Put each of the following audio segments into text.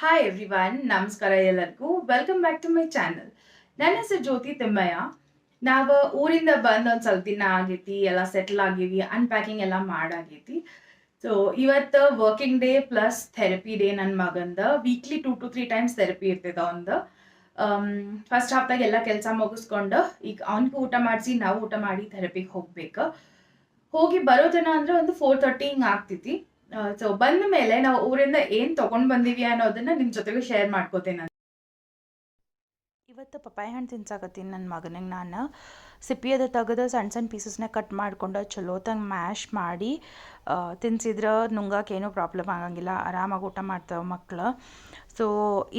Hi everyone ನಮಸ್ಕಾರ ಎಲ್ಲರಿಗೂ. Welcome back to my channel ನನ್ನ ಹೆಸರು ಜ್ಯೋತಿ ತಿಮ್ಮಯ್ಯ. ನಾವು ಊರಿಂದ ಬಂದು ಒಂದು ಸ್ವಲ್ಪ ದಿನ ಆಗೈತಿ, ಎಲ್ಲ ಸೆಟ್ಲ್ ಆಗೀವಿ ಅನ್ಪ್ಯಾಕಿಂಗ್ ಎಲ್ಲ ಮಾಡಾಗೈತಿ. ಸೊ ಇವತ್ತು working day plus therapy day ನನ್ನ ಮಗಂದ. Weekly two to three times therapy ಇರ್ತೈತೆ ಅವಂದು ಫಸ್ಟ್ ಹಾಫ್ದಾಗ ಎಲ್ಲ ಕೆಲಸ ಮುಗಿಸ್ಕೊಂಡು, ಈಗ ಅವನಿಗೂ ಊಟ ಮಾಡಿಸಿ, ನಾವು ಊಟ ಮಾಡಿ ಥೆರಪಿಗೆ ಹೋಗ್ಬೇಕು. ಹೋಗಿ ಬರೋ ಜನ ಅಂದ್ರೆ ಒಂದು ಫೋರ್ ತರ್ಟಿ ಹಿಂಗೆ ಆಗ್ತೈತಿ. ಸೊ ಬಂದ ಮೇಲೆ ನಾವು ಊರಿಂದ ಏನ್ ತಗೊಂಡ್ ಬಂದೀವಿ ಅನ್ನೋದನ್ನ ನಿಮ್ ಜೊತೆಗೆ ಶೇರ್ ಮಾಡ್ಕೋತೇನೆ ಇವತ್ತು ಪಪ್ಪಾಯ ಹಣ್ಣು ತಿನ್ಸಾಕತ್ತೀನಿ ನನ್ನ ಮಗನಿಗೆ ನಾನು. ಸಿಪ್ಪಿ ಅದು ತೆಗೆದು ಸಣ್ಣ ಸಣ್ಣ ಪೀಸಸ್ನ ಕಟ್ ಮಾಡ್ಕೊಂಡು ಚಲೋತಂಗೆ ಮ್ಯಾಶ್ ಮಾಡಿ ತಿನ್ಸಿದ್ರೆ ನುಂಗಕ್ಕೆ ಏನೂ ಪ್ರಾಬ್ಲಮ್ ಆಗಂಗಿಲ್ಲ. ಆರಾಮಾಗಿ ಊಟ ಮಾಡ್ತಾವೆ ಮಕ್ಳು. ಸೊ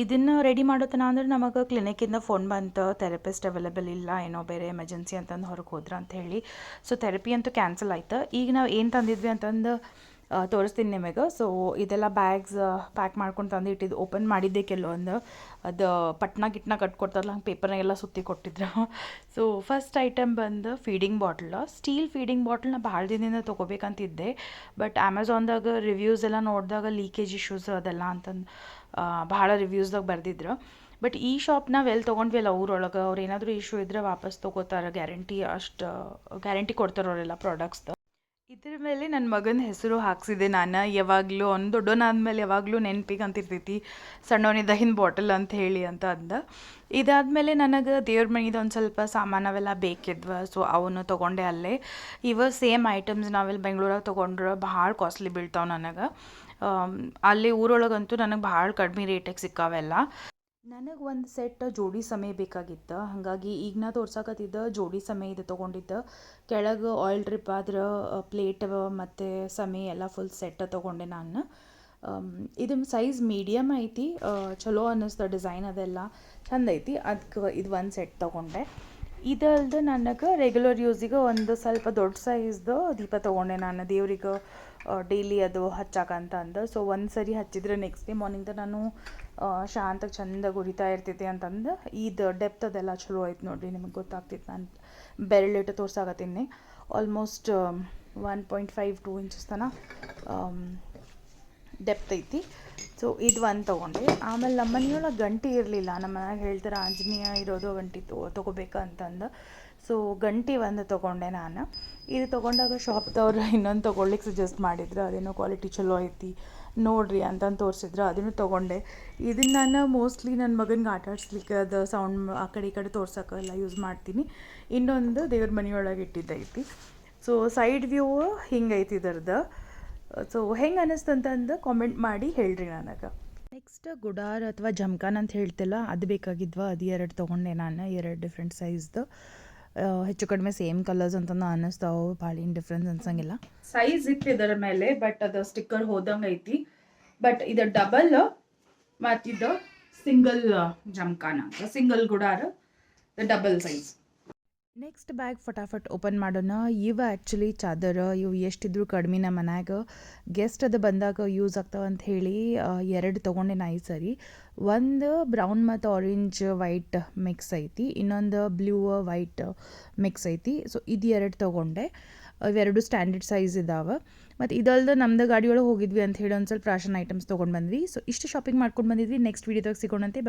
ಇದನ್ನು ರೆಡಿ ಮಾಡೋತನ ಅಂದ್ರೆ ನಮಗೆ ಕ್ಲಿನಿಕ್ಕಿಂದ ಫೋನ್ ಬಂತು ಥೆರಪಿಸ್ಟ್ ಅವೈಲೇಬಲ್ ಇಲ್ಲ, ಏನೋ ಬೇರೆ ಎಮರ್ಜೆನ್ಸಿ ಅಂತಂದು ಹೊರಗೆ ಹೋದ್ರ ಅಂತ ಹೇಳಿ. ಸೊ ಥೆರಪಿ ಅಂತೂ ಕ್ಯಾನ್ಸಲ್ ಆಯ್ತು. ಈಗ ನಾವು ಏನು ತಂದಿದ್ವಿ ಅಂತಂದು ತೋರಿಸ್ತೀನಿ ನಿಮಗೆ. ಸೊ ಇದೆಲ್ಲ ಬ್ಯಾಗ್ಸ್ ಪ್ಯಾಕ್ ಮಾಡ್ಕೊಂಡು ತಂದು ಇಟ್ಟಿದ್ದು. ಓಪನ್ ಮಾಡಿದ್ದೆ ಕೆಲವೊಂದು. ಅದು ಪಟ್ನ ಗಿಟ್ನ ಕಟ್ಕೊಡ್ತಾರಲ್ಲ, ಹಂಗೆ ಪೇಪರ್ನಾಗೆಲ್ಲ ಸುತ್ತಿ ಕೊಟ್ಟಿದ್ರು. ಸೊ ಫಸ್ಟ್ ಐಟಮ್ ಬಂದು ಫೀಡಿಂಗ್ ಬಾಟ್ಲ್ ಸ್ಟೀಲ್ ಫೀಡಿಂಗ್ ಬಾಟ್ಲ್ನ ಭಾಳ ದಿನದಿಂದ ತೊಗೋಬೇಕಂತಿದ್ದೆ. ಬಟ್ ಅಮೆಝಾನ್ದಾಗ ರಿವ್ಯೂಸ್ ಎಲ್ಲ ನೋಡಿದಾಗ ಲೀಕೇಜ್ ಇಶ್ಯೂಸ್ ಅದೆಲ್ಲ ಅಂತಂದು ಭಾಳ ರಿವ್ಯೂಸ್ದಾಗ ಬರೆದಿದ್ರು. ಬಟ್ ಈ ಶಾಪ್ ನಾವು ಎಲ್ಲಿ ತೊಗೊಂಡ್ವಿ ಅಲ್ಲ ಊರೊಳಗೆ, ಅವ್ರು ಏನಾದರೂ ಇಶ್ಯೂ ಇದ್ರೆ ವಾಪಸ್ ತೊಗೋತಾರೆ. ಗ್ಯಾರಂಟಿ ಅಷ್ಟು ಗ್ಯಾರಂಟಿ ಕೊಡ್ತಾರೆ ಅವರೆಲ್ಲ ಪ್ರಾಡಕ್ಟ್ಸ್ದು ಇದ್ರ ಮೇಲೆ ನನ್ನ ಮಗನ ಹೆಸರು ಹಾಕ್ಸಿದೆ ನಾನು. ಯಾವಾಗಲೂ ಅವ್ನು ದೊಡ್ಡವನಾದ್ಮೇಲೆ ಯಾವಾಗಲೂ ನೆನಪಿಗೆ ಅಂತಿರ್ತೈತಿ ಸಣ್ಣವನಿದ್ದ ಹಿಂದೆ ಬಾಟಲ್ ಅಂತ ಹೇಳಿ ಅಂತ ಅಂದ. ಇದಾದಮೇಲೆ ನನಗೆ ದೇವ್ರ ಮನೆದು ಒಂದು ಸ್ವಲ್ಪ ಸಾಮಾನು ಅವೆಲ್ಲ ಬೇಕಿದ್ವ. ಸೊ ಅವನು ತೊಗೊಂಡೆ ಅಲ್ಲೇ. ಇವ ಸೇಮ್ ಐಟಮ್ಸ್ ನಾವೆಲ್ಲ ಬೆಂಗಳೂರಾಗ ತೊಗೊಂಡ್ರೆ. ಭಾಳ ಕಾಸ್ಟ್ಲಿ ಬೀಳ್ತಾವೆ ನನಗೆ. ಅಲ್ಲಿ ಊರೊಳಗಂತೂ ನನಗೆ ಭಾಳ ಕಡಿಮೆ ರೇಟಿಗೆ ಸಿಕ್ಕಾವೆಲ್ಲ. ನನಗೆ ಒಂದು ಸೆಟ್ ಜೋಡಿ ಸಮಯ ಬೇಕಾಗಿತ್ತು. ಹಾಗಾಗಿ ಈಗ ನಾ ತೋರ್ಸಕತ್ತಿದ್ದ ಜೋಡಿ ಸಮಯ ಇದು ತೊಗೊಂಡಿದ್ದ. ಕೆಳಗೆ ಆಯಿಲ್ ಡ್ರಿಪ್ ಆದ್ರೆ ಪ್ಲೇಟ್ ಮತ್ತು ಸಮಯ ಎಲ್ಲ ಫುಲ್ ಸೆಟ್ ತೊಗೊಂಡೆ ನಾನು. ಇದು ಸೈಜ್ ಮೀಡಿಯಮ್ ಐತಿ. ಚಲೋ ಅನ್ನಿಸ್ತು ಡಿಸೈನ್ ಅದೆಲ್ಲ. ಚಂದ ಐತಿ. ಅದಕ್ಕೆ ಇದು ಒಂದು ಸೆಟ್ ತೊಗೊಂಡೆ. ಇದಲ್ದೆ ನನಗೆ ರೆಗ್ಯುಲರ್ ಯೂಸಿಗೆ ಒಂದು ಸ್ವಲ್ಪ ದೊಡ್ಡ ಸೈಜ್ದು ದೀಪ ತೊಗೊಂಡೆ ನಾನು. ದೇವ್ರಿಗೆ ಡೈಲಿ ಅದು ಹಚ್ಚಾಕಂತ ಅಂದ. ಸೊ ಒಂದು ಸರಿ ಹಚ್ಚಿದ್ರೆ ನೆಕ್ಸ್ಟ್ ಡೇ ಮಾರ್ನಿಂಗ್ದ ನಾನು ಶಾಂತಾಗಿ ಚಂದಾಗಿ ಉರಿತಾ ಇರ್ತೈತಿ ಅಂತಂದು. ಇದು ಡೆಪ್ತ್ ಅದೆಲ್ಲ ಚಲೋ ಆಯ್ತು ನೋಡಿರಿ, ನಿಮಗೆ ಗೊತ್ತಾಗ್ತಿತ್ತು ನಾನು. ಬೆರಳಿಟ್ಟು ತೋರ್ಸಾಕತ್ತೀನಿ. Almost one point five two inches ತನಕ ಡೆಪ್ತ್ ಐತಿ. ಸೊ ಇದು ಒಂದು ತೊಗೊಂಡೆ. ಆಮೇಲೆ ನಮ್ಮ ಮನೆಯೊಳಗೆ ಗಂಟೆ ಇರಲಿಲ್ಲ. ನಮ್ಮ ಮನೆಯಾಗ ಹೇಳ್ತಾರೆ, ಆಂಜನೇಯ ಇರೋದು ಗಂಟೆ ತೊ, ತೊಗೋಬೇಕು? ಅಂತಂದು. ಸೊ ಗಂಟೆ ಒಂದು ತೊಗೊಂಡೆ ನಾನು. ಇದು ತೊಗೊಂಡಾಗ ಶಾಪ್ದವ್ರು ಇನ್ನೊಂದು ತೊಗೊಳ್ಲಿಕ್ಕೆ ಸಜೆಸ್ಟ್ ಮಾಡಿದ್ರು. ಅದೇನೋ ಕ್ವಾಲಿಟಿ ಚಲೋ ಐತಿ, ನೋಡಿರಿ ಅಂತಂದು ತೋರಿಸಿದ್ರು. ಅದನ್ನು ತೊಗೊಂಡೆ. ಇದನ್ನು ನಾನು ಮೋಸ್ಟ್ಲಿ ನನ್ನ ಮಗನಿಗೆ ಆಟ ಆಡಿಸ್ಲಿಕ್ಕೆ ಅದು ಸೌಂಡ್ ಆ ಕಡೆ ಈ ಕಡೆ ತೋರ್ಸೋಕ್ಕೆಲ್ಲ ಯೂಸ್ ಮಾಡ್ತೀನಿ. ಇನ್ನೊಂದು ದೇವ್ರ ಮನೆಯೊಳಗೆ ಇಟ್ಟಿದ್ದೈತಿ ಸೊ ಸೈಡ್ ವ್ಯೂ ಹಿಂಗೈತಿ ಇದ್ರದ್ದು. ಸೊ ಹೆಂಗೆ ಅನ್ನಿಸ್ತಂತಂದು ಕಾಮೆಂಟ್ ಮಾಡಿ ಹೇಳ್ರಿ ನನಗೆ. ನೆಕ್ಸ್ಟ್ ಗುಡಾರ್ ಅಥವಾ ಜಮ್ಕಾನ್ ಅಂತ ಹೇಳ್ತಿಲ್ಲ ಅದು ಬೇಕಾಗಿದ್ವ ಅದು ಎರಡು ತೊಗೊಂಡೆ ನಾನು ಎರಡು ಡಿಫ್ರೆಂಟ್ ಸೈಜ್ದು ಹೆಚ್ಚು ಕಡಿಮೆ ಸೇಮ್ ಕಲರ್ಸ್ ಅಂತ ಅನ್ನಿಸ್ತಾವೆ ಭಾಳ ಏನು ಡಿಫ್ರೆನ್ಸ್ ಅನ್ಸಂಗಿಲ್ಲ. ಸೈಜ್ ಇತ್ತು ಇದರ ಮೇಲೆ ಬಟ್ ಅದು ಸ್ಟಿಕ್ಕರ್ ಹೋದಂಗೆ ಐತಿ. ಬಟ್ ಇದು ಡಬಲ್ ಮತ್ತಿದ್ದು ಸಿಂಗಲ್ ಜಮ್ಕಾನ ಅಂತ ಸಿಂಗಲ್ ಗುಡಾರ ಡಬಲ್ ಸೈಜ್ ನೆಕ್ಸ್ಟ್ ಬ್ಯಾಗ್ ಫಟಾಫಟ್ ಓಪನ್ ಮಾಡೋಣ. ಇವು ಆ್ಯಕ್ಚುಲಿ ಚಾದರ, ಇವು ಎಷ್ಟಿದ್ರು ಕಡಿಮೆ ನಮ್ಮ ಮನ್ಯಾಗ. ಗೆಸ್ಟ್ ಅದು ಬಂದಾಗ ಯೂಸ್ ಅಂತ ಹೇಳಿ ಎರಡು ತೊಗೊಂಡೆ ನಾ ಈ ಸರಿ. ಒಂದು ಬ್ರೌನ್ ಮತ್ತು ಆರೆಂಜ್ ವೈಟ್ ಮಿಕ್ಸ್ ಐತಿ, ಇನ್ನೊಂದು ಬ್ಲೂ ವೈಟ್ ಮಿಕ್ಸ್ ಐತಿ. ಸೊ ಇದು ಎರಡು ತೊಗೊಂಡೆ. ಇವೆರಡು ಸ್ಟ್ಯಾಂಡರ್ಡ್ ಸೈಜ್ ಇದಾವೆ. ಮತ್ತು ಇದಲ್ದ ನಮ್ದು ಗಾಡಿಯೊಳಗೆ ಹೋಗಿದ್ವಿ ಅಂತ ಹೇಳಿ ಒಂದು ಸ್ವಲ್ಪ ಫ್ಯಾಷನ್ ಐಟಮ್ಸ್ ತೊಗೊಂಡು ಬಂದ್ವಿ. ಸೊ ಇಷ್ಟು ಶಾಪಿಂಗ್ ಮಾಡ್ಕೊಂಡು ಬಂದಿದ್ವಿ. ನೆಕ್ಸ್ಟ್ ವೀಡಿಯೋದಾಗ ಸಿಗೋಣಂತೆ